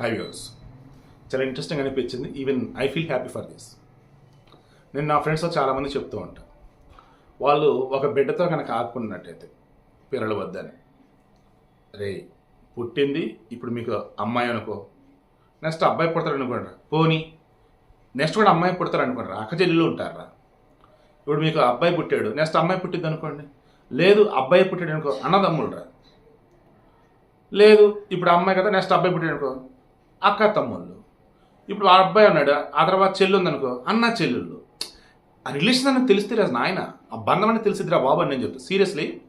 High viewers చాలా interesting అనిపించింది. Even I feel happy for this నేను నా ఫ్రెండ్స్తో చాలామంది చెప్తూ ఉంటాను వాళ్ళు ఒక బిడ్డతో కనుక ఆపుకున్నట్టయితే పిల్లలు వద్దని. రే పుట్టింది ఇప్పుడు మీకు అమ్మాయి అనుకో. నెక్స్ట్ అబ్బాయి పుడతాడు అనుకోండి పోనీ. నెక్స్ట్ కూడా అమ్మాయి పుడతారు అనుకోండి అక్క చెల్లెలు ఉంటారా ఇప్పుడు మీకు అబ్బాయి పుట్టాడు. నెక్స్ట్ అమ్మాయి పుట్టింది అనుకోండి. లేదు అబ్బాయి పుట్టాడు అనుకో. అన్నదమ్ములరా. లేదు ఇప్పుడు అమ్మాయి కదా నెక్స్ట్ అబ్బాయి పుట్టాడు అనుకో. అక్క తమ్ముళ్ళు. ఇప్పుడు ఆ అబ్బాయి ఉన్నాడు ఆ తర్వాత చెల్లి ఉందనుకో అన్న చెల్లెళ్ళు. ఆ రిలేషన్ అనేది తెలిస్తే రా నాయన? ఆ బంధం అనేది తెలిసిద్దిరా బాబు అని నేను చెప్తాను సీరియస్లీ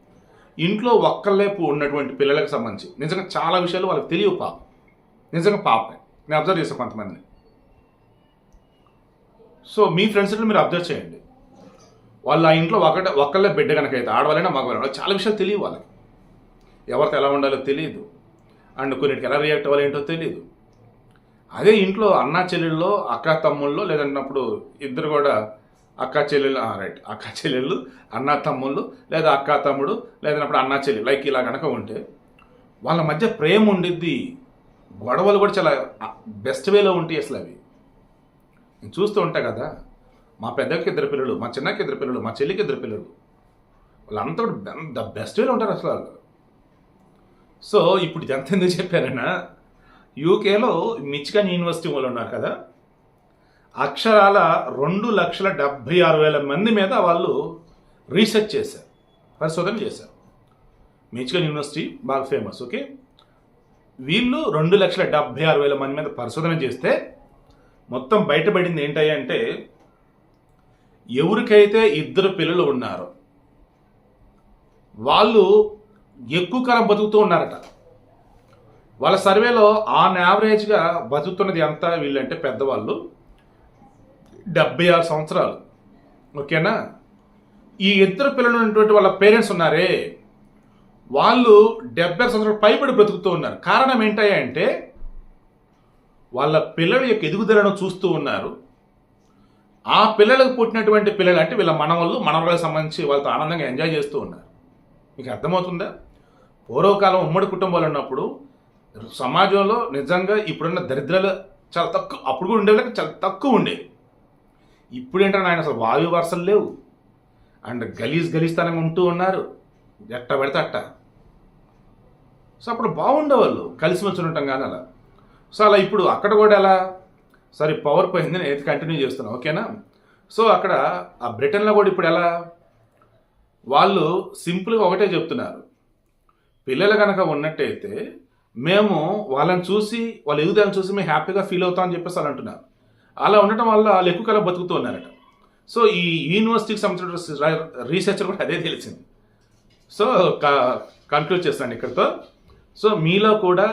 ఇంట్లో ఒక్కలేపు ఉన్నటువంటి పిల్లలకు సంబంధించి. నిజంగా చాలా విషయాలు వాళ్ళకి తెలియవు పాప. నిజంగా పాపే నేను అబ్జర్వ్ చేశాను కొంతమందిని. సో మీ ఫ్రెండ్స్ మీరు అబ్జర్వ్ చేయండి. వాళ్ళు ఆ ఇంట్లో ఒకటే ఒక్కళ్ళే బిడ్డ కనుక అయితే ఆడవాళ్ళైనా మగవాళ్ళైనా చాలా విషయాలు తెలియవు వాళ్ళకి. ఎవరితో ఎలా ఉండాలో తెలియదు. అండ్ కొన్నిటికి ఎలా రియాక్ట్ అవ్వాలి ఏంటో తెలియదు. అదే ఇంట్లో అన్న చెల్లెళ్ళలో అక్క తమ్ముళ్ళు లేదన్నప్పుడు ఇద్దరు కూడా అక్క చెల్లెళ్ళు రైట్ అక్క చెల్లెళ్ళు అన్న తమ్ముళ్ళు లేదా అక్క తమ్ముడు లేదన్నప్పుడు అన్న చెల్లి లైక్ ఇలా కనుక ఉంటే వాళ్ళ మధ్య ప్రేమ ఉండిద్ది. గొడవలు కూడా చాలా బెస్ట్ వేలో ఉంటాయి అసలు అవి. నేను చూస్తూ ఉంటా కదా మా పెద్దకి ఇద్దరు పిల్లలు మా చిన్నకి ఇద్దరు పిల్లలు మా చెల్లికి ఇద్దరు పిల్లలు. వాళ్ళంతా కూడా ద బెస్ట్ వేలో ఉంటారు అసలు వాళ్ళు. సో ఇప్పుడు ఎంత ఎందుకు చెప్పానన్నా యూకేలో మిచిగన్ యూనివర్సిటీ వాళ్ళు ఉన్నారు కదా. అక్షరాల రెండు లక్షల డెబ్భై ఆరు వేల మంది మీద వాళ్ళు రీసెర్చ్ చేశారు పరిశోధన చేశారు. మిచిగన్ యూనివర్సిటీ బాగా ఫేమస్ ఓకే? వీళ్ళు రెండు లక్షల డెబ్భై ఆరు వేల మంది మీద పరిశోధన చేస్తే మొత్తం బయటపడింది ఏంటంటే ఎవరికైతే ఇద్దరు పిల్లలు ఉన్నారో వాళ్ళు ఎక్కువ కాలం బతుకుతూ ఉన్నారట. వాళ్ళ సర్వేలో ఆన్ యావరేజ్గా బతుకుతున్నది ఎంత వీళ్ళంటే పెద్దవాళ్ళు? డెబ్బై ఆరు సంవత్సరాలు. ఓకేనా? ఈ ఇద్దరు పిల్లలు ఉన్నటువంటి వాళ్ళ పేరెంట్స్ ఉన్నారే? వాళ్ళు డెబ్బై ఆరు సంవత్సరాలు పైబడి బ్రతుకుతూ ఉన్నారు. కారణం ఏంటంటే వాళ్ళ పిల్లల యొక్క ఎదుగుదలను చూస్తూ ఉన్నారు. ఆ పిల్లలకు పుట్టినటువంటి పిల్లలు అంటే వీళ్ళ మనవళ్ళు మనవరాలకు సంబంధించి వాళ్ళతో ఆనందంగా ఎంజాయ్ చేస్తూ ఉన్నారు. మీకు అర్థమవుతుందా? పూర్వకాలం ఉమ్మడి కుటుంబాలు ఉన్నప్పుడు సమాజంలో నిజంగా ఇప్పుడున్న దరిద్రాలు చాలా తక్కువ అప్పుడు కూడా ఉండేవి చాలా తక్కువ ఉండేవి. ఇప్పుడు ఏంటంటే ఆయన అసలు వాయు వరుసలు లేవు. అండ్ గలీజ్ గలీజ్తనం ఉంటూ ఉన్నారు. ఎట్ట పెడితే అట్ట. సో అప్పుడు బాగుండేవాళ్ళు కలిసిమెలిసి ఉండటం కానీ అలా. సో అలా ఇప్పుడు అక్కడ కూడా ఎలా? సరే పవర్ పోయింది నేను కంటిన్యూ చేస్తున్నాను ఓకేనా? సో అక్కడ ఆ బ్రిటన్లో కూడా ఇప్పుడు ఎలా? వాళ్ళు సింపుల్గా ఒకటే చెప్తున్నారు. పిల్లలు కనుక ఉన్నట్టయితే మేము వాళ్ళని చూసి వాళ్ళ ఎదుగుదలను చూసి మేము హ్యాపీగా ఫీల్ అవుతాం అని చెప్పేసి వాళ్ళు అంటున్నారు. అలా ఉండటం వల్ల వాళ్ళు ఎక్కువ కాలం బతుకుతూ ఉన్నారట. సో ఈ యూనివర్సిటీకి సంబంధించిన రీసెర్చర్ కూడా అదే తెలిసింది. సో కంక్లూడ్ చేస్తాను ఇక్కడితో. సో మీలో కూడా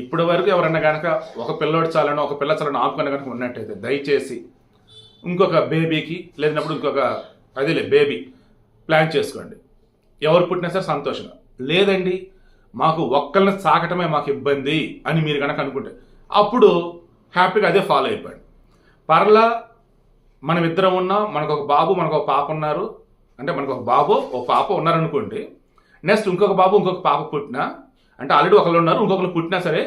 ఇప్పటి వరకు ఎవరన్నా కనుక ఒక పిల్లోడు చాలను ఒక పిల్ల చాలను ఆపుకొని కనుక ఉన్నట్టయితే దయచేసి ఇంకొక బేబీకి లేదన్నప్పుడు ఇంకొక అదేలే బేబీ ప్లాన్ చేసుకోండి. ఎవరు పుట్టినా సరే సంతోషంగా లేదండి మాకు ఒక్కరిని సాకటమే మాకు ఇబ్బంది అని మీరు కనుక అనుకుంటే అప్పుడు హ్యాపీగా అదే ఫాలో అయిపోయాడు. పర్లా మనం ఇద్దరం ఉన్నాం మనకు ఒక బాబు మనకు ఒక పాప ఉన్నారు. అంటే మనకు ఒక బాబు ఒక పాప ఉన్నారనుకోండి నెక్స్ట్ ఇంకొక బాబు ఇంకొక పాప పుట్టినా అంటే ఆల్రెడీ ఒకళ్ళు ఉన్నారు ఇంకొకరు పుట్టినా సరే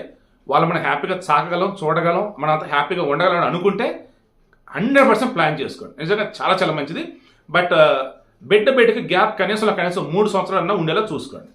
వాళ్ళు మనం హ్యాపీగా సాకగలం చూడగలం మనం అంత హ్యాపీగా ఉండగలం అనుకుంటే హండ్రెడ్ పర్సెంట్ ప్లాన్ చేసుకోండి. నిజంగా చాలా చాలా మంచిది. బట్ బిడ్డ బిడ్డకి గ్యాప్ కనీసం కనీసం మూడు సంవత్సరాలన్నా ఉండేలా చూసుకోండి.